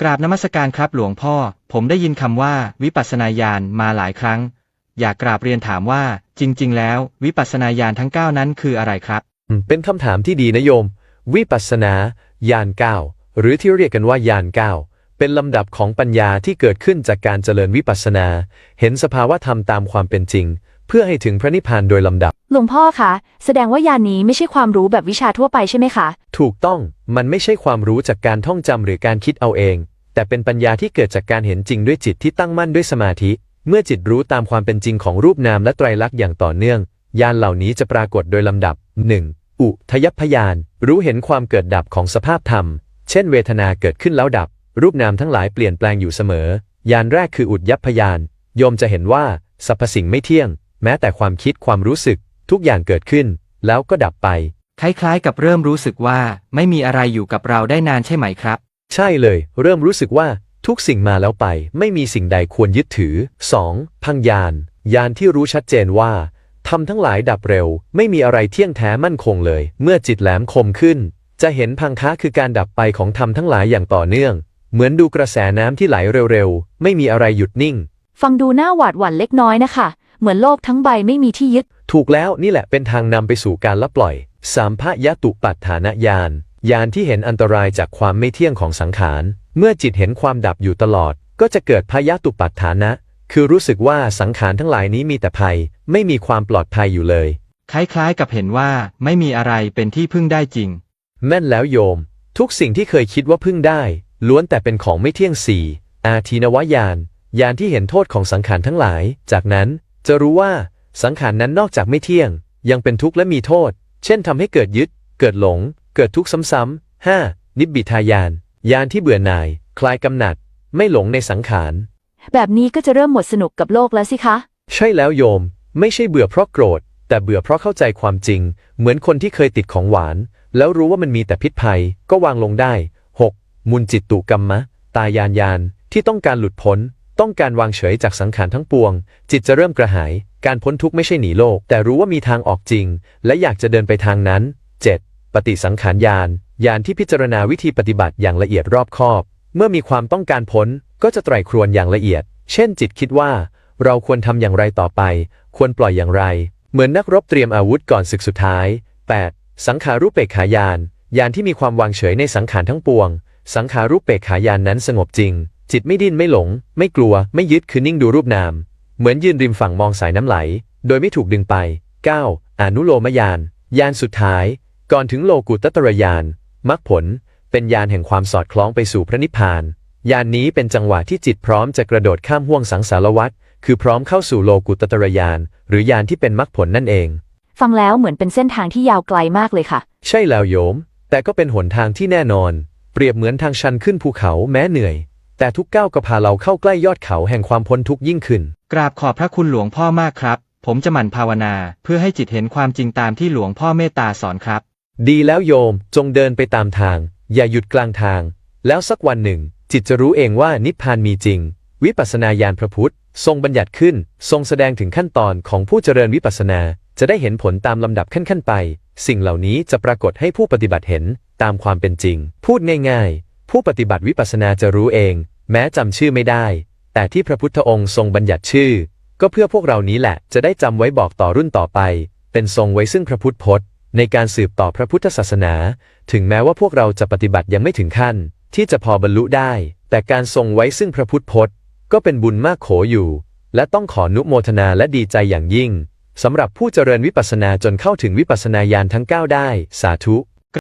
กราบนมัสการครับหลวงพ่อ ผมได้ยินคำว่า วิปัสสนาญาณมาหลายครั้ง อยากกราบเรียนถามว่า จริง ๆ แล้ว วิปัสสนาญาณทั้ง 9 นั้นคืออะไรครับอืมเป็นคำถามที่ดีนะโยม วิปัสสนาญาณเก้าหรือที่เรียกกันว่าญาณเก้าเป็นลำดับของปัญญาที่เกิดขึ้นจากการเจริญวิปัสสนา เห็นสภาวะธรรมตามความเป็นจริง เพื่อให้ถึงพระนิพพานโดยลำดับ หลวงพ่อคะ แสดงว่ายานนี้ไม่ใช่ความรู้แบบวิชาทั่วไปใช่ไหมคะ ถูกต้องมันไม่ใช่ความรู้จากการท่องจำหรือการคิดเอาเอง แต่เป็นปัญญาที่เกิดจากการเห็นจริงด้วยจิตที่ตั้งมั่นด้วยสมาธิ เมื่อจิตรู้ตามความเป็นจริงของรูปนามและไตรลักษณ์อย่างต่อเนื่องญาณเหล่านี้จะปรากฏโดยลำดับ 1. อุทยพยาน รู้เห็นความเกิดดับของสภาพธรรม เช่น เวทนาเกิดขึ้นแล้วดับ รูปนามทั้งหลายเปลี่ยนแปลงอยู่เสมอญาณแรกคืออุทยพยาน โยมจะเห็นว่าสรรพสิ่งไม่เที่ยง แม้แต่ความคิดความรู้สึก ทุกอย่างเกิดขึ้น แล้วก็ดับไป คล้ายๆ กับเริ่มรู้สึกว่า ไม่มีอะไรอยู่กับเราได้นานใช่ไหมครับ ใช่เลย เริ่มรู้สึกว่าทุกสิ่งมาแล้วไป ไม่มีสิ่งใดควรยึดถือ 2. พังยาน ยานที่รู้ชัดเจนว่าทำทั้งหลายดับเร็ว ไม่มีอะไรเที่ยงแท้มั่นคงเลย เมื่อจิตแหลมคมขึ้น จะเห็นพังคะคือการดับไปของธรรมทั้งหลายอย่างต่อเนื่อง เหมือนดูกระแสน้ำที่ไหลเร็วๆ ไม่มีอะไรหยุดนิ่ง ฟังดูน่าหวาดหวั่นเล็กน้อยนะคะ เหมือนโลกทั้งใบไม่มีที่ยึด ถูกแล้วนี่แหละเป็นทางนำไปสู่การละปล่อย สามพยตุปัฏฐานญาณ ญาณที่เห็นอันตรายจากความไม่เที่ยงของสังขาร เมื่อจิตเห็นความดับอยู่ตลอด ก็จะเกิดพยตุปัฏฐานะ คือรู้สึกว่าสังขารทั้งหลายนี้มีแต่ภัย ไม่มีความปลอดภัยอยู่เลย คล้ายๆ กับเห็นว่าไม่มีอะไรเป็นที่พึ่งได้จริง แม่นแล้วโยม ทุกสิ่งที่เคยคิดว่าพึ่งได้ ล้วนแต่เป็นของไม่เที่ยงสี่อาทีนวญาณญาณที่เห็นโทษของสังขารทั้งหลาย จากนั้นจะรู้ว่าสังขารนั้นนอกจากไม่เที่ยง ยังเป็นทุกข์และมีโทษ เช่นทำให้เกิดยึด เกิดหลง เกิดทุกข์ซ้ำๆ 5. นิบบิทายานญาณที่เบื่อหน่าย คลายกำหนัด ไม่หลงในสังขาร แบบนี้ก็จะเริ่มหมดสนุกกับโลกแล้วสิคะ ใช่แล้วโยม ไม่ใช่เบื่อเพราะโกรธ แต่เบื่อเพราะเข้าใจความจริง เหมือนคนที่เคยติดของหวาน แล้วรู้ว่ามันมีแต่พิษภัย ก็วางลงได้ 6. มุนจิตตุกรรมะ ตายานยานที่ต้องการหลุดพ้น ต้องการวางเฉยจากสังขารทั้งปวง จิตจะเริ่มกระหาย การพ้นทุกข์ไม่ใช่หนีโลก แต่รู้ว่ามีทางออกจริง และอยากจะเดินไปทางนั้น 7. ปฏิสังขารญาณญาณที่พิจารณาวิธีปฏิบัติอย่างละเอียดรอบคอบ เมื่อมีความต้องการพ้นก็จะไตร่ครวญอย่างละเอียด เช่นจิตคิดว่า เราควรทำอย่างไรต่อไป ควรปล่อยอย่างไร เหมือนนักรบเตรียมอาวุธก่อนศึกสุดท้าย 8. สังขารุปเปกขายานยานที่มีความวางเฉยในสังขารทั้งปวง สังขารุปเปกขายานนั้นสงบจริง จิตไม่ดิ้นไม่หลง ไม่กลัว ไม่ยึดคือนิ่งดูรูปนาม เหมือนยืนริมฝั่งมองสายน้ำไหล โดยไม่ถูกดึงไป 9. อนุโลมยานยานสุดท้าย ก่อนถึงโลกุตตรยานมรรคผลเป็นยานแห่งความสอดคล้องไปสู่พระนิพพาน ยานนี้เป็นจังหวะที่จิตพร้อมจะกระโดดข้ามห่วงสังสารวัฏคือพร้อมเข้าสู่โลกุตตรยาน หรือยานที่เป็นมรรคผลนั่นเอง ฟังแล้วเหมือนเป็นเส้นทางที่ยาวไกลมากเลยค่ะ ใช่แล้วโยม แต่ก็เป็นหนทางที่แน่นอน เปรียบเหมือนทางชันขึ้นภูเขาแม้เหนื่อย แต่ทุกก้าวก็พาเราเข้าใกล้ยอดเขาแห่งความพ้นทุกข์ยิ่งขึ้น กราบขอบพระคุณหลวงพ่อมากครับ ผมจะหมั่นภาวนา เพื่อให้จิตเห็นความจริงตามที่หลวงพ่อเมตตาสอนครับ ดีแล้วโยมจงเดินไปตามทาง อย่าหยุดกลางทาง แล้วสักวันหนึ่ง จิตจะรู้เองว่านิพพานมีจริง วิปัสสนาญาณพระพุทธ ทรงบัญญัติขึ้น ทรงแสดงถึงขั้นตอนของผู้เจริญวิปัสสนา จะได้เห็นผลตามลำดับขั้นๆไป สิ่งเหล่านี้จะปรากฏให้ผู้ปฏิบัติเห็นตามความเป็นจริง พูดง่ายๆ ผู้ปฏิบัติวิปัสสนาจะรู้เอง แม้จำชื่อไม่ได้ แต่ที่พระพุทธองค์ทรงบัญญัติชื่อ ก็เพื่อพวกเรานี้แหละจะได้จำไว้บอกต่อรุ่นต่อไป เป็นทรงไว้ซึ่งพระพุทธพจน์ ในการสืบต่อพระพุทธศาสนา ถึงแม้ว่าพวกเราจะปฏิบัติยังไม่ถึงขั้น ที่จะพอบรรลุได้ แต่การทรงไว้ซึ่งพระพุทธพจน์ ก็เป็นบุญมากโขอยู่ และต้องขอนุโมทนาและดีใจอย่างยิ่งสำหรับผู้เจริญวิปัสสนาจนเข้าถึงวิปัสสนาญาณทั้ง 9 ได้ สาธุ